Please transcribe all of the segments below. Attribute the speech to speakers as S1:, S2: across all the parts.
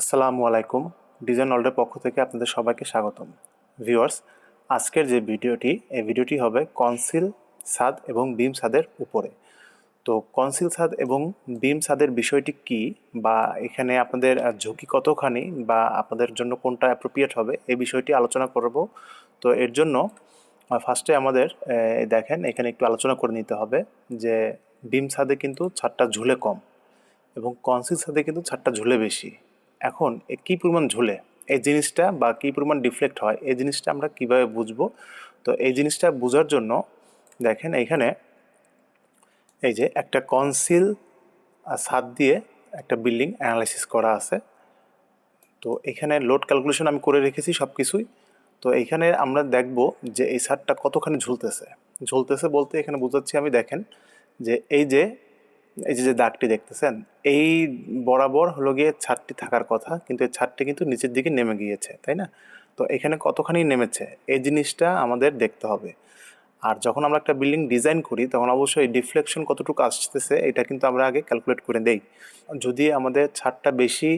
S1: আসসালামু আলাইকুম। ডিজাইন ওয়ার্ল্ডের পক্ষ থেকে আপনাদের সবাইকে স্বাগতম। ভিউয়ার্স, আজকের যে ভিডিওটি, এই ভিডিওটি হবে কনসিল ছাদ এবং বিম ছাদের উপরে। তো কনসিল ছাদ এবং বিম ছাদের বিষয়টি কি বা এখানে আপনাদের ঝুঁকি কতখানি বা আপনাদের জন্য কোনটা অ্যাপ্রোপ্রিয়েট হবে, এই বিষয়টি আলোচনা করব। তো এর জন্য ফার্স্টে আমাদের দেখেন, এখানে একটু আলোচনা করে নিতে হবে যে বিম ছাদে কিন্তু ছাদটা ঝুলে কম এবং কনসিল ছাদে কিন্তু ছাদটা ঝুলে বেশি। এখন কী পরিমাণ ঝুলে, এই জিনিসটা বা কী পরিমাণ ডিফ্লেক্ট হয়, এই জিনিসটা আমরা কীভাবে বুঝব? তো এই জিনিসটা বোঝার জন্য দেখেন এইখানে এই যে একটা কনসিল ছাদ দিয়ে একটা বিল্ডিং অ্যানালাইসিস করা আছে। তো এখানে লোড ক্যালকুলেশন আমি করে রেখেছি সব কিছুই তো এইখানে আমরা দেখব যে এই ছাদটা কতখানি ঝুলতেছে। ঝুলতেছে বলতে এখানে বোঝাচ্ছি আমি, দেখেন যে এই যে এই যে যে দাগটি দেখতেছেন, এই বরাবর হলো গিয়ে ছাদটি থাকার কথা, কিন্তু এই ছাদটি কিন্তু নিচের দিকে নেমে গিয়েছে, তাই না? তো এখানে কতখানি নেমেছে, এই জিনিসটা আমাদের দেখতে হবে। আর যখন আমরা একটা বিল্ডিং ডিজাইন করি, তখন অবশ্যই ডিফ্লেকশন কতটুকু আসতেছে, এটা কিন্তু আমরা আগে ক্যালকুলেট করে দেই। যদি আমাদের ছাদটা বেশি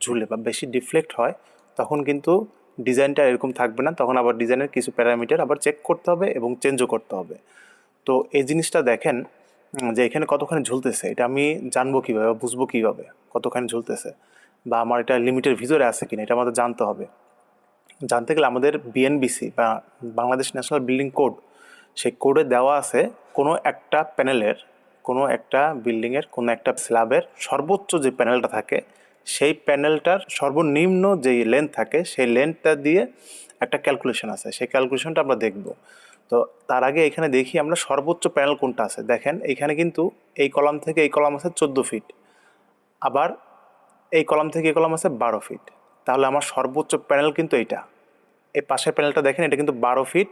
S1: ঝুলে বা বেশি ডিফ্লেক্ট হয়, তখন কিন্তু ডিজাইনটা এরকম থাকবে না, তখন আবার ডিজাইনের কিছু প্যারামিটার আবার চেক করতে হবে এবং চেঞ্জও করতে হবে। তো এই জিনিসটা দেখেন যে এখানে কতখানি ঝুলতেছে, এটা আমি জানব কীভাবে বুঝব কীভাবে কতখানি ঝুলতেছে বা আমার এটা লিমিটের ভিতরে আছে কিনা, এটা আমাদের জানতে হবে। জানতে গেলে আমাদের বিএনবিসি বা বাংলাদেশ ন্যাশনাল বিল্ডিং কোড সেই কোডে দেওয়া আছে কোনো একটা প্যানেলের কোনো একটা বিল্ডিংয়ের কোনো একটা স্ল্যাবের সর্বোচ্চ যে প্যানেলটা থাকে, সেই প্যানেলটার সর্বনিম্ন যেই লেন্থ থাকে, সেই লেন্থটা দিয়ে একটা ক্যালকুলেশন আছে। সেই ক্যালকুলেশনটা আমরা দেখব। তো তার আগে এখানে দেখি আমরা সর্বোচ্চ প্যানেল কোনটা আছে। দেখেন, এখানে কিন্তু এই কলাম থেকে এই কলাম আছে চোদ্দ ফিট আবার এই কলাম থেকে এই কলাম আছে বারো ফিট তাহলে আমার সর্বোচ্চ প্যানেল কিন্তু এইটা। এই পাশের প্যানেলটা দেখেন, এটা কিন্তু বারো ফিট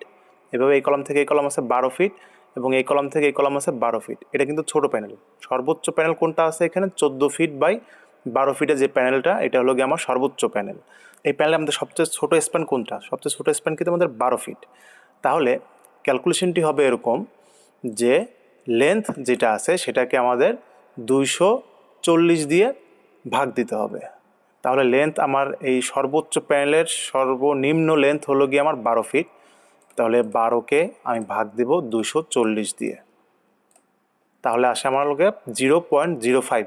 S1: এভাবে এই কলাম থেকে এই কলাম আছে বারো ফিট এবং এই কলাম থেকে এই কলাম আছে বারো ফিট এটা কিন্তু ছোট প্যানেল সর্বোচ্চ প্যানেল কোনটা আছে এখানে? চোদ্দ ফিট বাই বারো ফিটের যে প্যানেলটা এটা হলো গিয়ে আমার সর্বোচ্চ প্যানেল এই প্যানেলে আমাদের সবচেয়ে ছোট স্প্যান কোনটা? সবচেয়ে ছোট স্প্যান কিন্তু আমাদের বারো ফিট তাহলে ক্যালকুলেশনটি হবে এরকম যে লেন্থ যেটা আছে সেটাকে আমাদের দুইশো চল্লিশ দিয়ে ভাগ দিতে হবে। তাহলে লেন্থ আমার এই সর্বোচ্চ প্যানেলের সর্বনিম্ন লেন্থ হলো গিয়ে আমার বারো ফিট তাহলে বারোকে আমি ভাগ দেব দুশো চল্লিশ দিয়ে। তাহলে আসে আমার লোকে জিরো পয়েন্ট জিরো ফাইভ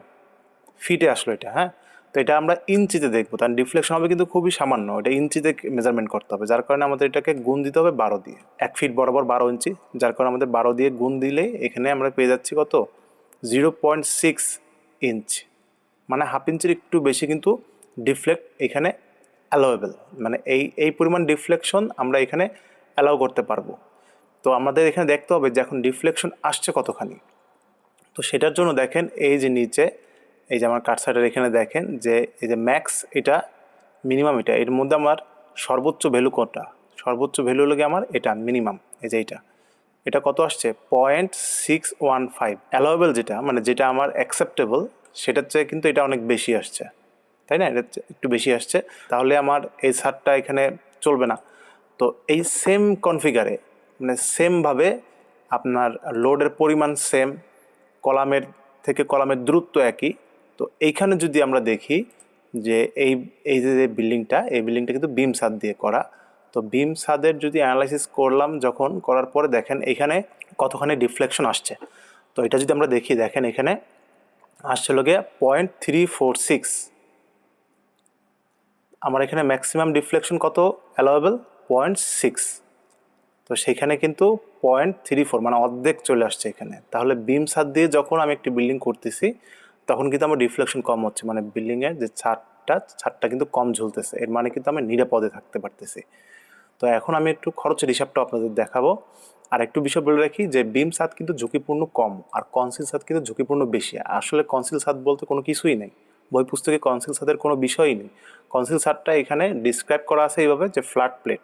S1: ফিটে আসলো এটা হ্যাঁ? তো এটা আমরা ইঞ্চিতে দেখব। তার ডিফ্লেকশন হবে কিন্তু খুবই সামান্য। এটা ইঞ্চিতে মেজারমেন্ট করতে হবে। যার কারণে আমাদের এটাকে গুণ দিতে হবে বারো দিয়ে। এক ফিট বরাবর বারো ইঞ্চি। যার কারণে আমাদের বারো দিয়ে গুণ দিলে এখানে আমরা পেয়ে যাচ্ছি কত? জিরো পয়েন্ট সিক্স ইঞ্চ মানে হাফ ইঞ্চির একটু বেশি কিন্তু ডিফ্লেক্ট এখানে অ্যালাউয়েবল মানে এই এই পরিমাণ ডিফ্লেকশন আমরা এখানে অ্যালাউ করতে পারব। তো আমাদের এখানে দেখতে হবে যে এখন ডিফ্লেকশন আসছে কতখানি। তো সেটার জন্য দেখেন এই যে নিচে এই যে আমার কাটসাইডের এখানে দেখেন, যে এই যে ম্যাক্স এটা মিনিমাম এটা। এর মধ্যে আমার সর্বোচ্চ ভ্যালু কোনটা? সর্বোচ্চ ভ্যালু হলো আমার এটা মিনিমাম এই যে এটা এটা কত আসছে? Point six one five allowable যেটা মানে যেটা আমার অ্যাকসেপ্টেবল সেটার চেয়ে কিন্তু এটা অনেক বেশি আসছে। তাই না? এটা একটু বেশি আসছে। তাহলে আমার এই সারটা এখানে চলবে না। তো এই সেম কনফিগারে মানে সেমভাবে আপনার লোডের পরিমাণ সেম কলামের থেকে কলামের দূরত্ব একই। তো এইখানে যদি আমরা দেখি যে এই এই যে বিল্ডিংটা, এই বিল্ডিংটা কিন্তু বিম ছাদ দিয়ে করা। তো বিম ছাদের যদি অ্যানালাইসিস করলাম যখন, করার পরে দেখেন এখানে কতখানি ডিফ্লেকশন আসছে। তো এটা যদি আমরা দেখি, দেখেন এখানে আসছিল গিয়ে পয়েন্ট থ্রি ফোর সিক্স আমার এখানে ম্যাক্সিমাম ডিফ্লেকশন কত অ্যালাউয়েবল পয়েন্ট সিক্স তো সেখানে কিন্তু পয়েন্ট থ্রি ফোর মানে অর্ধেক চলে আসছে এখানে। তাহলে বিম ছাদ দিয়ে যখন আমি একটি বিল্ডিং করতেছি তখন কিন্তু আমার ডিফ্লেকশন কম হচ্ছে। মানে বিল্ডিংয়ের যে ছাদটা ছাদটা কিন্তু কম ঝুলতেছে। এর মানে কিন্তু আমি নিরাপদে থাকতে পারতেছি। তো এখন আমি একটু খরচের হিসাবটা আপনাদের দেখাবো। আর একটু বিষয় বলে রাখি যে বিম ছাদ কিন্তু ঝুঁকিপূর্ণ কম আর কনসিল ছাদ কিন্তু ঝুঁকিপূর্ণ বেশি। আসলে কনসিল ছাদ বলতে কোনো কিছুই নেই। বই পুস্তকে কনসিল ছাদের কোনো বিষয়ই নেই। কনসিল ছাদটা এখানে ডিসক্রাইব করা আছে এইভাবে যে flat plate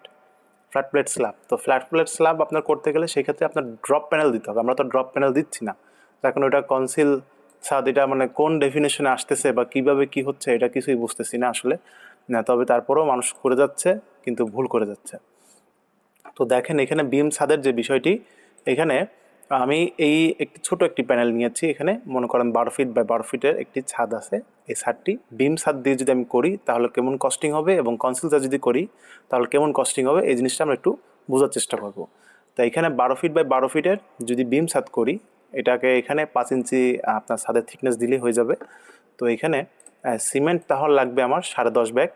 S1: flat plate slab তো ফ্ল্যাট প্লেট স্ল্যাব আপনার করতে গেলে সেক্ষেত্রে আপনার ড্রপ প্যানেল দিতে হবে। আমরা তো ড্রপ প্যানেল দিচ্ছি না। এখন ওটা কনসিল ছাদ এটা মানে কোন ডেফিনেশনে আসতেছে বা কীভাবে কি হচ্ছে, এটা কিছুই বুঝতেছি না আসলে। না, তবে তারপরেও মানুষ করে যাচ্ছে, কিন্তু ভুল করে যাচ্ছে। তো দেখেন, এখানে বিম ছাদের যে বিষয়টি, এখানে আমি এই একটি ছোট একটি প্যানেল নিয়েছি। এখানে মনে করেন বারো ফিট বাই বারো ফিটের একটি ছাদ আছে। এই ছাদটি বিম ছাদ দিয়ে যদি আমি করি, তাহলে কেমন কস্টিং হবে এবং কনসিল ছাদ যদি করি, তাহলে কেমন কস্টিং হবে? এই জিনিসটা আমরা একটু বোঝার চেষ্টা করব। তো এখানে বারো ফিট বাই বারো ফিটের যদি বিম ছাদ করি এটাকে এখানে পাঁচ ইঞ্চি আপনার ছাদের থিকনেস দিলেই হয়ে যাবে। তো এখানে সিমেন্ট তাহলে লাগবে আমার সাড়ে দশ ব্যাগ।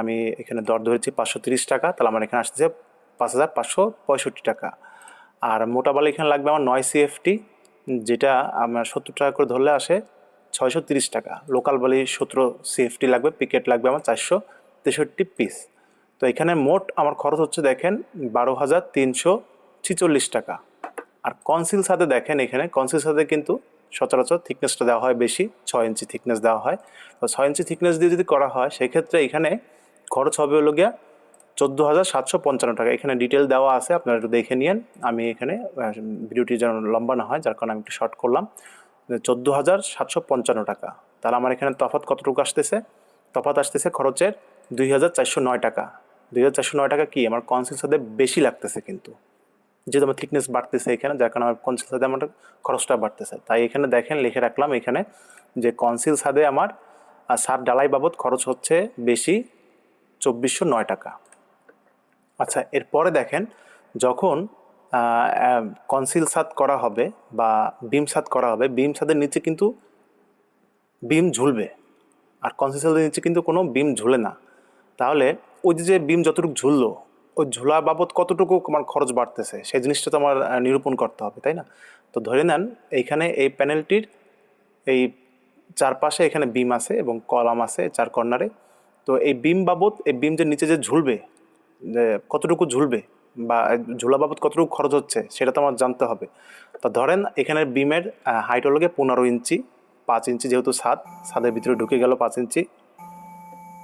S1: আমি এখানে দর ধরেছি পাঁচশো তিরিশ টাকা, তাহলে আমার এখানে আসতেছে পাঁচ হাজার পাঁচশো পঁয়ষট্টি টাকা। আর মোটা বালি এখানে লাগবে আমার নয় সিএফটি যেটা আমার সত্তর টাকা করে ধরলে আসে ছয়শো তিরিশ টাকা। লোকাল বালি সতেরো সিএফটি লাগবে পিকেট লাগবে আমার চারশো তেষট্টি পিস তো এখানে মোট আমার খরচ হচ্ছে দেখেন বারো হাজার তিনশো ছিচল্লিশ টাকা। আর কনসিল সাথে দেখেন এখানে কনসিল সাথে কিন্তু সচরাচর থিকনেসটা দেওয়া হয় বেশি, ছয় ইঞ্চি থিকনেস দেওয়া হয়। তো ছয় ইঞ্চি থিকনেস দিয়ে যদি করা হয়, সেক্ষেত্রে এখানে খরচ হবে হলো গিয়া চোদ্দ হাজার সাতশো পঞ্চান্ন টাকা। এখানে ডিটেল দেওয়া আছে, আপনারা একটু দেখে নিন আমি এখানে ভিডিওটি যেন লম্বা না হয়, যার কারণে আমি একটু শর্ট করলাম। চোদ্দ হাজার সাতশো পঞ্চান্ন টাকা। তাহলে আমার এখানে তফাৎ কতটুকু আসতেছে? তফাত আসতেছে খরচের দুই হাজার চারশো নয় টাকা। দুই হাজার চারশো নয় টাকা কি? আমার কনসিল সাথে বেশি লাগতেছে কিন্তু। যেহেতু আমার থিকনেস বাড়তেছে এখানে, যার কারণে আমার কনসিল সাথে আমার খরচটা বাড়তেছে। তাই এখানে দেখেন, লিখে রাখলাম এখানে যে কনসিল সাদে আমার সার ডালাই বাবদ খরচ হচ্ছে বেশি চব্বিশশো নয় টাকা। আচ্ছা এরপরে দেখেন, যখন কনসিল সাদ করা হবে বা বিম সাদ করা হবে বিম সাদের নিচে কিন্তু বিম ঝুলবে। আর কনসিল সাদের নিচে কিন্তু কোনো বিম ঝুলে না। তাহলে ওই যে বিম যতটুকু ঝুললো ওই ঝোলা বাবদ কতটুকু আমার খরচ বাড়তেছে, সেই জিনিসটা তো আমার নিরূপণ করতে হবে, তাই না? তো ধরে নেন, এইখানে এই প্যানেলটির এই চারপাশে এখানে বিম আছে এবং কলাম আছে চার কর্নারে। তো এই বিম বাবদ, এই বিম যে নিচে যে ঝুলবে, যে কতটুকু ঝুলবে বা ঝোলা বাবদ কতটুকু খরচ হচ্ছে, সেটা তো আমার জানতে হবে। তো ধরেন, এখানে বিমের হাইট হলো গিয়ে পনেরো ইঞ্চি, পাঁচ ইঞ্চি যেহেতু ছাদ, ছাদের ভিতরে ঢুকে গেল পাঁচ ইঞ্চি।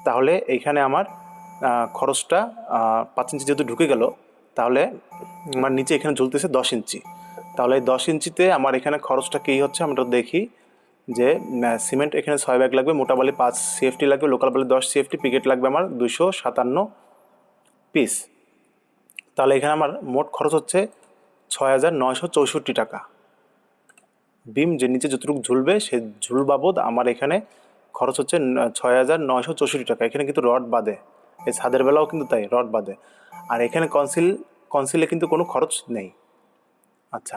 S1: তাহলে এইখানে আমার খরচটা পাঁচ ইঞ্চি যেহেতু ঢুকে গেল, তাহলে আমার নিচে এখানে ঝুলতেছে দশ ইঞ্চি। তাহলে এই দশ ইঞ্চিতে আমার এখানে খরচটা কী হচ্ছে? আমরা দেখি যে সিমেন্ট এখানে ছয় ব্যাগ লাগবে, মোটা বালি পাঁচ সিএফটি লাগবে লোকাল বালি দশ সিএফটি পিকেট লাগবে আমার দুশো সাতান্ন পিস তাহলে এখানে আমার মোট খরচ হচ্ছে ছয় হাজার নয়শো চৌষট্টি টাকা। বিম যে নিচে যতটুকু ঝুলবে, সে ঝুল বাবদ আমার এখানে খরচ হচ্ছে ছয় হাজার নয়শো চৌষট্টি টাকা। এখানে কিন্তু রড বাদে এই ছাদের বেলাও কিন্তু তাই, রড বাদে আর এখানে কনসিল কনসিলে কিন্তু কোনো খরচ নেই। আচ্ছা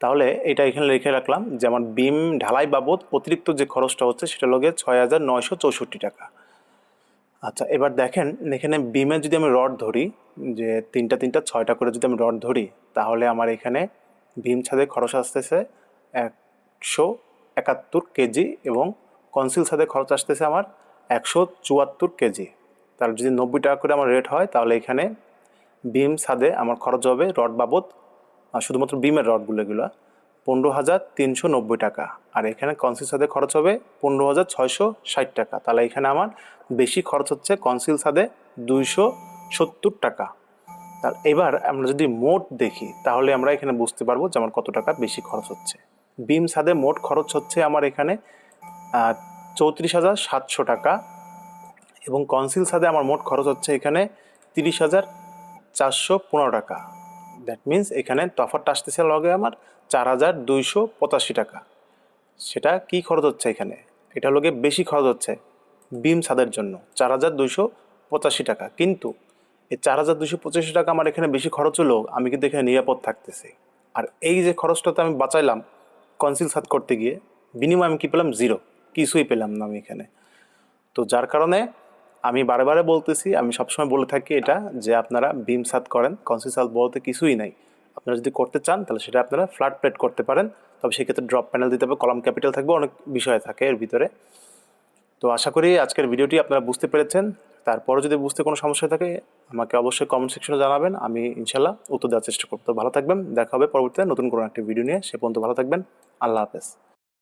S1: তাহলে এটা এখানে লিখে রাখলাম যে আমার বিম ঢালাই বাবদ অতিরিক্ত যে খরচটা হচ্ছে সেটা লগে ছয় হাজার নয়শো চৌষট্টি টাকা। আচ্ছা এবার দেখেন, এখানে বিমে যদি আমি রড ধরি, যে তিনটা তিনটা, ছয়টা করে যদি আমি রড ধরি, তাহলে আমার এখানে বিম ছাদে খরচ আসতেছে একশো একাত্তর কেজি এবং কনসিল ছাদে খরচ আসতেছে আমার একশো চুয়াত্তর কেজি। তাহলে যদি নব্বই টাকা করে আমার রেট হয়, তাহলে এখানে বিম ছাদে আমার খরচ হবে রড বাবদ শুধুমাত্র বিমের রডগুলো এগুলো, পনেরো হাজার তিনশো নব্বই টাকা। আর এখানে কনসিল ছাদে খরচ হবে পনেরো হাজার ছয়শো ষাট টাকা। তাহলে এখানে আমার বেশি খরচ হচ্ছে কনসিল ছাদে দুইশো সত্তর টাকা। তার এবার আমরা যদি মোট দেখি, তাহলে আমরা এখানে বুঝতে পারব যে আমার কত টাকা বেশি খরচ হচ্ছে। বিম ছাদে মোট খরচ হচ্ছে আমার এখানে চৌত্রিশ হাজার সাতশো টাকা। এবং কনসিল ছাদে আমার মোট খরচ হচ্ছে এখানে তিরিশ হাজার চারশো পনেরো টাকা। দ্যাট মিন্স এখানে তফাতটা আসতেছে লগে আমার চার হাজার দুইশো পঁচাশি টাকা। সেটা কি খরচ হচ্ছে এখানে? এটা লগে বেশি খরচ হচ্ছে বিম ছাদের জন্য, চার হাজার দুইশো পঁচাশি টাকা। কিন্তু এই চার হাজার দুইশো পঁচাশি টাকা আমার এখানে বেশি খরচ হলেও আমি কিন্তু এখানে নিরাপদ থাকতেছি। আর এই যে খরচটাতে আমি বাঁচাইলাম কনসিল সাদ করতে গিয়ে, বিনিময় আমি কী পেলাম? জিরো কিছুই পেলাম না আমি এখানে। তো যার কারণে আমি বারে বলতেছি, আমি সবসময় বলে থাকি এটা, যে আপনারা বিম সাদ করেন কনসিল সাদ বলতে কিছুই নাই। আপনারা যদি করতে চান, তাহলে সেটা আপনারা ফ্ল্যাট প্লেট করতে পারেন। তবে সেক্ষেত্রে ড্রপ প্যানেল দিতে হবে কলাম ক্যাপিটাল থাকবে, অনেক বিষয় থাকে এর ভিতরে। তো আশা করি আজকের ভিডিওটি আপনারা বুঝতে পেরেছেন। তারপরে যদি বুঝতে কোনো সমস্যা থাকে, আমাকে অবশ্যই কমেন্ট সেকশনে জানাবেন। আমি ইনশাল্লাহ উত্তর দেওয়ার চেষ্টা করব। তো ভালো থাকবেন, দেখা হবে পরবর্তীতে নতুন কোনো একটি ভিডিও নিয়ে। সে পর্যন্ত ভালো থাকবেন। আল্লাহ হাফেজ।